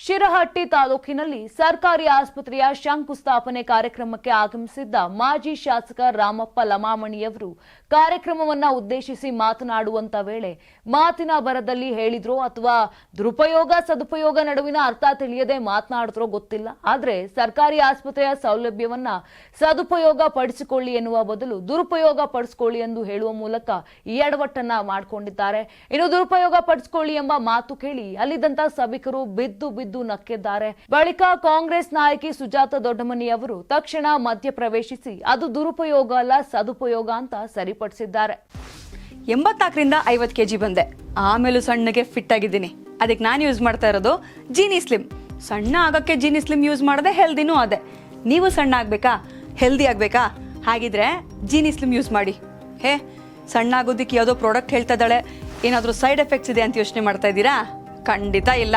ಶಿರಹಟ್ಟಿ ತಾಲೂಕಿನಲ್ಲಿ ಸರ್ಕಾರಿ ಆಸ್ಪತ್ರೆಯ ಶಂಕುಸ್ಥಾಪನೆ ಕಾರ್ಯಕ್ರಮಕ್ಕೆ ಆಗಮಿಸಿದ್ದ ಮಾಜಿ ಶಾಸಕ ರಾಮಪ್ಪ ಲಮಾಮಣಿಯವರು ಕಾರ್ಯಕ್ರಮವನ್ನ ಉದ್ದೇಶಿಸಿ ಮಾತನಾಡುವಂತ ವೇಳೆ ಮಾತಿನ ಬರದಲ್ಲಿ ಹೇಳಿದ್ರು ಅಥವಾ ದುರುಪಯೋಗ, ಸದುಪಯೋಗ ನಡುವಿನ ಅರ್ಥ ತಿಳಿಯದೆ ಮಾತನಾಡಿದ್ರೋ ಗೊತ್ತಿಲ್ಲ. ಆದರೆ ಸರ್ಕಾರಿ ಆಸ್ಪತ್ರೆಯ ಸೌಲಭ್ಯವನ್ನ ಸದುಪಯೋಗ ಪಡಿಸಿಕೊಳ್ಳಿ ಎನ್ನುವ ಬದಲು ದುರುಪಯೋಗ ಪಡಿಸಿಕೊಳ್ಳಿ ಎಂದು ಹೇಳುವ ಮೂಲಕ ಈ ಎಡವಟ್ಟನ್ನ ಮಾಡಿಕೊಂಡಿದ್ದಾರೆ. ಇನ್ನು ದುರುಪಯೋಗ ಪಡಿಸಿಕೊಳ್ಳಿ ಎಂಬ ಮಾತು ಕೇಳಿ ಅಲ್ಲಿದ್ದಂತ ಸಭಿಕರು ಬಿದ್ದು ಬಿದ್ದು ನಕ್ಕಿದ್ದಾರೆ. ಬಳಿಕ ಕಾಂಗ್ರೆಸ್ ನಾಯಕಿ ಸುಜಾತ ದೊಡ್ಡಮನಿ ಅವರು ತಕ್ಷಣ ಮಧ್ಯ ಪ್ರವೇಶಿಸಿ ಅದು ದುರುಪಯೋಗ ಅಲ್ಲ, ಸದುಪಯೋಗ ಅಂತ ಸರಿಪಡಿಸಿದ್ದಾರೆ. ಎಂಬತ್ನಾಲ್ಕರಿಂದ ಐವತ್ತು ಕೆ ಜಿ ಬಂದೆ. ಆಮೇಲೂ ಸಣ್ಣಗೆ ಫಿಟ್ ಆಗಿದ್ದೀನಿ. ಅದಕ್ಕೆ ನಾನು ಯೂಸ್ ಮಾಡ್ತಾ ಇರೋದು ಜೀನಿ ಸ್ಲಿಮ್ ಸಣ್ಣ ಆಗಕ್ಕೆ ಜೀನಿ ಸ್ಲಿಮ್ ಯೂಸ್ ಮಾಡದೆ ಹೆಲ್ದಿನೂ ಅದೇ. ನೀವು ಸಣ್ಣ ಆಗಬೇಕಾ? ಹೆಲ್ದಿ ಆಗಬೇಕಾ? ಹಾಗಿದ್ರೆ ಜೀನಿ ಸ್ಲಿಮ್ ಯೂಸ್ ಮಾಡಿ. ಹೇ, ಸಣ್ಣ ಆಗೋದಿಕ್ಕೆ ಯಾವುದೋ ಪ್ರಾಡಕ್ಟ್ ಹೇಳ್ತಾ ಇದ್ದಾಳೆ. ಏನಾದರೂ ಸೈಡ್ ಎಫೆಕ್ಟ್ಸ್ ಇದೆ ಅಂತ ಯೋಚನೆ ಮಾಡ್ತಾ ಇದ್ದೀರಾ? ಖಂಡಿತ ಇಲ್ಲ.